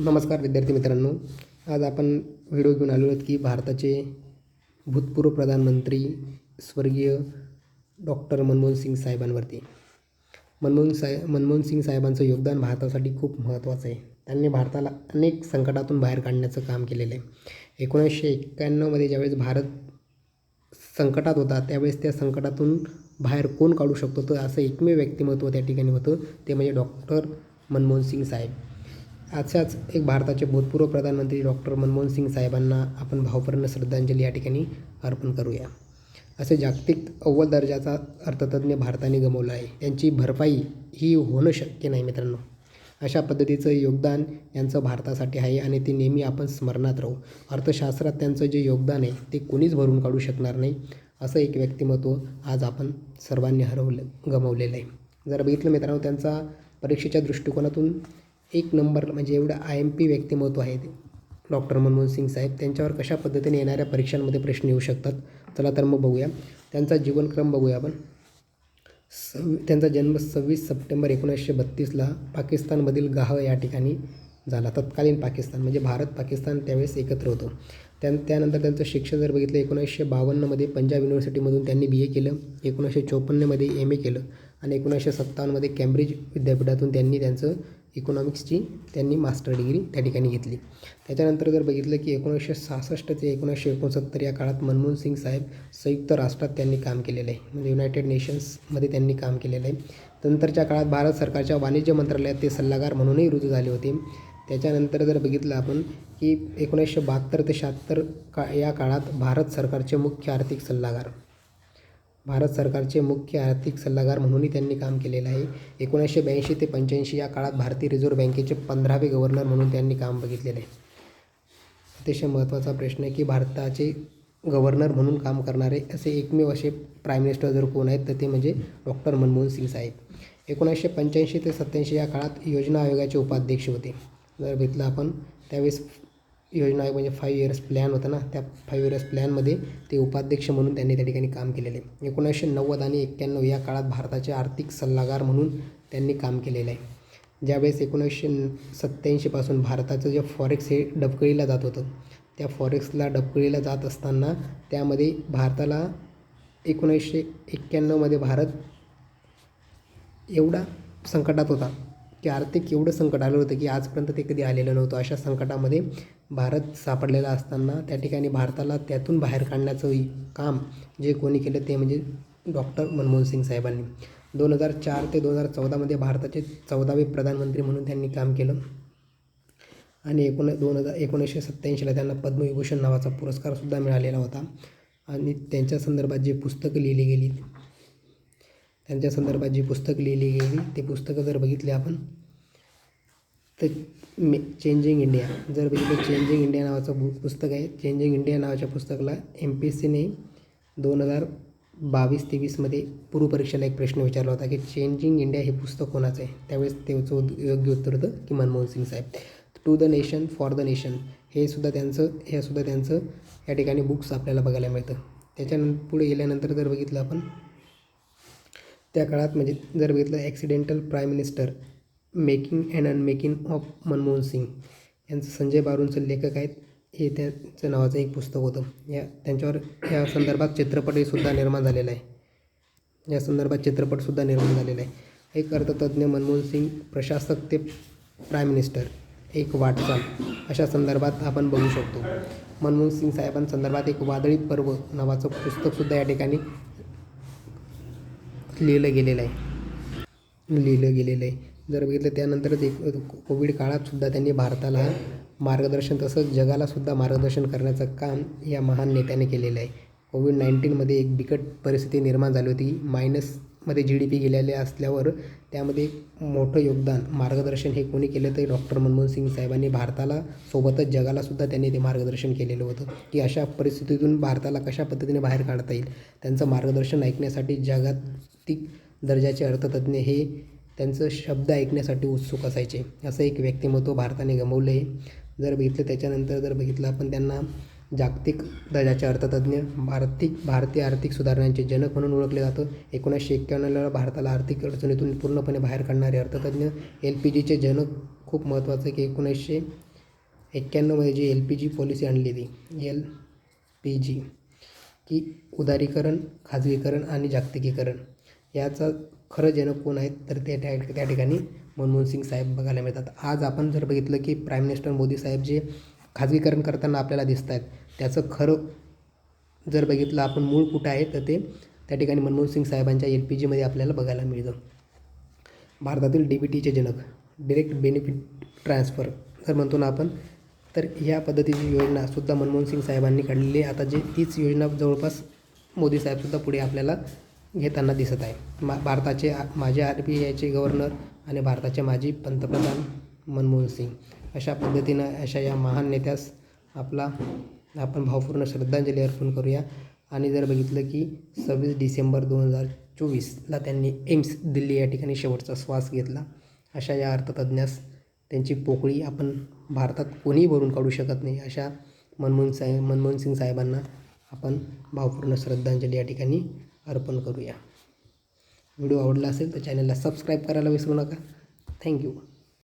नमस्कार विद्यार्थी मित्रांनो. आज आपण व्हिडिओ घेऊन आलो आहोत की भारताचे भूतपूर्व प्रधानमंत्री स्वर्गीय डॉक्टर मनमोहन सिंग साहेबांवरती. मनमोहन साहेब मनमोहन सिंग साहेबांचं योगदान भारतासाठी खूप महत्त्वाचं आहे. त्यांनी भारताला अनेक संकटातून बाहेर काढण्याचं काम केलेलं आहे. एकोणीसशे एक्क्याण्णवमध्ये ज्यावेळेस भारत संकटात होता त्यावेळेस त्या संकटातून बाहेर कोण काढू शकतो? तर असं एकमेव व्यक्तिमत्व त्या ठिकाणी होतं. ते म्हणजे डॉक्टर मनमोहन सिंग साहेब. अशाच एक भारताचे भूतपूर्व प्रधानमंत्री डॉक्टर मनमोहन सिंग साहेबांना आपण भावपूर्ण श्रद्धांजली या ठिकाणी अर्पण करूया. असे जागतिक अव्वल दर्जाचा अर्थतज्ज्ञ भारताने गमवला आहे. त्यांची भरपाई ही होणं शक्य नाही मित्रांनो. अशा पद्धतीचं योगदान यांचं भारतासाठी आहे आणि ते नेहमी आपण स्मरणात राहू. अर्थशास्त्रात त्यांचं जे योगदान आहे ते कोणीच भरून काढू शकणार नाही असं एक व्यक्तिमत्व आज आपण सर्वांनी हरवलं गमावलेलं आहे. जर बघितलं मित्रांनो त्यांचा परीक्षेच्या दृष्टिकोनातून एक नंबर म्हणजे एवढं आय एम पी व्यक्तिमत्व आहे ते. डॉक्टर मनमोहन सिंग साहेब त्यांच्यावर कशा पद्धतीने येणाऱ्या परीक्षांमध्ये प्रश्न येऊ शकतात? चला तर मग बघूया. त्यांचा जीवनक्रम बघूया आपण. सव्वी त्यांचा जन्म सव्वीस सप्टेंबर एकोणीसशे बत्तीसला पाकिस्तानमधील गाह या ठिकाणी झाला. तत्कालीन पाकिस्तान म्हणजे भारत पाकिस्तान त्यावेळेस एकत्र होतं. त्या त्यानंतर त्यांचं शिक्षण जर बघितलं एकोणीसशे बावन्नमध्ये पंजाब युनिव्हर्सिटीमधून त्यांनी बी ए केलं एकोणीसशे चोपन्नमध्ये एम ए केलं आणि एकोणीसशे सत्तावन्नमध्ये कॅम्ब्रिज विद्यापीठातून त्यांनी त्यांचं इकॉनॉमिक्सची त्यांनी मास्टर डिग्री त्या ठिकाणी घेतली. त्याच्यानंतर जर बघितलं की एकोणीसशे सहासष्ट ते एकोणीसशे एकोणसत्तर या काळात मनमोहन सिंग साहेब संयुक्त राष्ट्रात त्यांनी काम केलेलं आहे. म्हणजे युनायटेड नेशन्समध्ये त्यांनी काम केलेलं आहे. नंतरच्या काळात भारत सरकारच्या वाणिज्य मंत्रालयात ते सल्लागार म्हणूनही रुजू झाले होते. त्याच्यानंतर जर बघितलं आपण की एकोणीसशे बहात्तर ते शहात्तर का या काळात भारत सरकारचे मुख्य आर्थिक सल्लागार. भारत सरकारचे मुख्य आर्थिक सल्लागार म्हणूनही त्यांनी काम केलेलं आहे. एकोणीसशे ब्याऐंशी ते पंच्याऐंशी या काळात भारतीय रिझर्व्ह बँकेचे पंधरावे गव्हर्नर म्हणून त्यांनी काम बघितलेलं आहे. अतिशय महत्त्वाचा प्रश्न आहे की भारताचे गव्हर्नर म्हणून काम करणारे असे एकमेव असे प्राईम मिनिस्टर जर कोण आहेत तर ते म्हणजे डॉक्टर मनमोहन सिंग साहेब. एकोणीसशे पंच्याऐंशी ते सत्त्याऐंशी या काळात योजना आयोगाचे उपाध्यक्ष होते. जर घेतलं आपण त्यावेळेस योजना आयोग म्हणजे फाईव्ह इयर्स प्लॅन होता ना त्या फाईव्ह इयर्स प्लॅनमध्ये ते उपाध्यक्ष म्हणून त्यांनी त्या ठिकाणी काम केलेले आहे. एकोणीसशे नव्वद आणि एक्क्याण्णव या काळात भारताचे आर्थिक सल्लागार म्हणून त्यांनी काम केलेलं आहे. ज्यावेळेस एकोणीसशे सत्त्याऐंशीपासून भारताचं जे फॉरेक्स हे डबकळीला जात होतं त्या फॉरेक्सला डबकळीला जात असताना त्यामध्ये भारताला एकोणीसशे एक्क्याण्णवमध्ये भारत एवढा संकटात होता. की आर्थिक एवढं संकट आलं होतं की आजपर्यंत ते कधी आलेलं नव्हतं. अशा संकटामध्ये भारत सापडलेला असताना त्या ठिकाणी भारताला त्यातून बाहेर काढण्याचं काम जे कोणी केलं ते म्हणजे डॉक्टर मनमोहन सिंग साहेबांनी. दोन हजार चार ते दोन हजार चौदामध्ये भारताचे चौदावे प्रधानमंत्री म्हणून त्यांनी काम केलं. आणि एकोण दोन हजार एकोणीसशे सत्त्याऐंशीला त्यांना पद्मविभूषण नावाचा पुरस्कारसुद्धा मिळालेला होता. आणि त्यांच्या संदर्भात जी पुस्तकं लिहिली गेली त्यांच्या संदर्भात जी पुस्तक लिहिली गेली ते पुस्तकं जर बघितले आपण तर मे चेंजिंग इंडिया जर बघितलं चेंजिंग इंडिया नावाचं बु पुस्तक आहे. चेंजिंग इंडिया नावाच्या पुस्तकाला एम पी एस सीने दोन हजार बावीस तेवीसमध्ये पूर्वपरीक्षेला एक प्रश्न विचारला होता की चेंजिंग इंडिया हे पुस्तक कोणाचं आहे? त्यावेळेस त्याचं योग्य उत्तर होतं की मनमोहन सिंग साहेब. To the nation for the nation हे सुद्धा त्यांचं हे सुद्धा त्यांचं या ठिकाणी बुक्स आपल्याला बघायला मिळतं. त्याच्यानंतर पुढे गेल्यानंतर जर बघितलं आपण त्या काळात म्हणजे जर बघितलं accidental prime minister making and unmaking of Manmohan Singh यांचं संजय बारूंचं लेखक आहेत हे त्यांचं नावाचं एक पुस्तक होतं. या त्यांच्यावर या संदर्भात चित्रपटहीसुद्धा निर्माण झालेला आहे. या संदर्भात चित्रपटसुद्धा निर्माण झालेला आहे. एक अर्थतज्ज्ञ मनमोहन सिंग प्रशासक ते प्राईम मिनिस्टर एक वाटचाल अशा संदर्भात आपण बघू शकतो. मनमोहन सिंग साहेबांसंदर्भात एक वादळी पर्व नावाचं पुस्तकसुद्धा या ठिकाणी लिहिलं गेलेलं आहे. लिहिलं गेलेलं आहे. जर बघितलं त्यानंतरच एक कोविड काळातसुद्धा त्यांनी भारताला मार्गदर्शन तसंच जगालासुद्धा मार्गदर्शन करण्याचं काम या महान नेत्याने केलेलं आहे. कोविड नाईन्टीनमध्ये एक बिकट परिस्थिती निर्माण झाली होती. मायनस मध्ये जी डी पी गेलेले असल्यावर त्यामध्ये मोठं योगदान मार्गदर्शन हे कोणी केलं तर डॉक्टर मनमोहन सिंग साहेबांनी भारताला सोबतच जगालासुद्धा त्यांनी ते मार्गदर्शन केलेलं होतं. की अशा परिस्थितीतून भारताला कशा पद्धतीने बाहेर काढता येईल त्यांचं मार्गदर्शन ऐकण्यासाठी जागतिक दर्जाचे अर्थतज्ज्ञ हे त्यांचं शब्द ऐकण्यासाठी उत्सुक असायचे. असं एक व्यक्तिमत्व भारताने गमवलं आहे. जर बघितलं त्याच्यानंतर जर बघितलं आपण त्यांना जागतिक दर्जाचे अर्थतज्ज्ञ भारतिक भारतीय आर्थिक सुधारणांचे जनक म्हणून ओळखले जातं. एकोणीसशे एक्क्याण्णवला भारताला आर्थिक अडचणीतून पूर्णपणे बाहेर काढणारे अर्थतज्ञ एल पी जीचे जनक खूप महत्त्वाचं की एकोणीसशे एक्क्याण्णवमध्ये जी एल पी जी पॉलिसी आणली ती एल पी जी की उदारीकरण खाजगीकरण आणि जागतिकीकरण. याचा खरं जनक कोण आहेत तर ते त्या त्या ठिकाणी मनमोहन सिंग साहेब बघायला मिळतात. आज आपण जर बघितलं की प्राईम मिनिस्टर मोदी साहेब जे खाजगीकरण करताना आपल्याला दिसत आहेत त्याचं खरं जर बघितलं आपण मूळ कुठं आहे तर ते त्या ठिकाणी मनमोहन सिंग साहेबांच्या एल पी जीमध्ये आपल्याला बघायला मिळतं. भारतातील डी बी टीचे जनक डिरेक्ट बेनिफिट ट्रान्सफर जर म्हणतो ना आपण तर ह्या पद्धतीची योजनासुद्धा मनमोहन सिंग साहेबांनी काढलेली आहे. आता जे तीच योजना जवळपास मोदी साहेबसुद्धा पुढे आपल्याला घेताना दिसत आहे. मा भारताचे माझे आर बी आयचे गव्हर्नर आणि भारताचे माजी पंतप्रधान मनमोहन सिंग. अशा पद्धतीनं अशा या महान नेत्यास आपला आपण भावपूर्ण श्रद्धांजली अर्पण करूया. आणि जर बघितलं की सव्वीस डिसेंबर दोन हजार चोवीसला त्यांनी एम्स दिल्ली या ठिकाणी शेवटचा श्वास घेतला. अशा या अर्थतज्ञास त्यांची पोकळी आपण भारतात कोणीही भरून काढू शकत नाही. अशा मनमोहन साहेब मनमोहन सिंग साहेबांना आपण भावपूर्ण श्रद्धांजली या ठिकाणी अर्पण करूया. व्हिडिओ आवडला असेल तर चॅनलला सबस्क्राईब करायला विसरू नका. थँक्यू.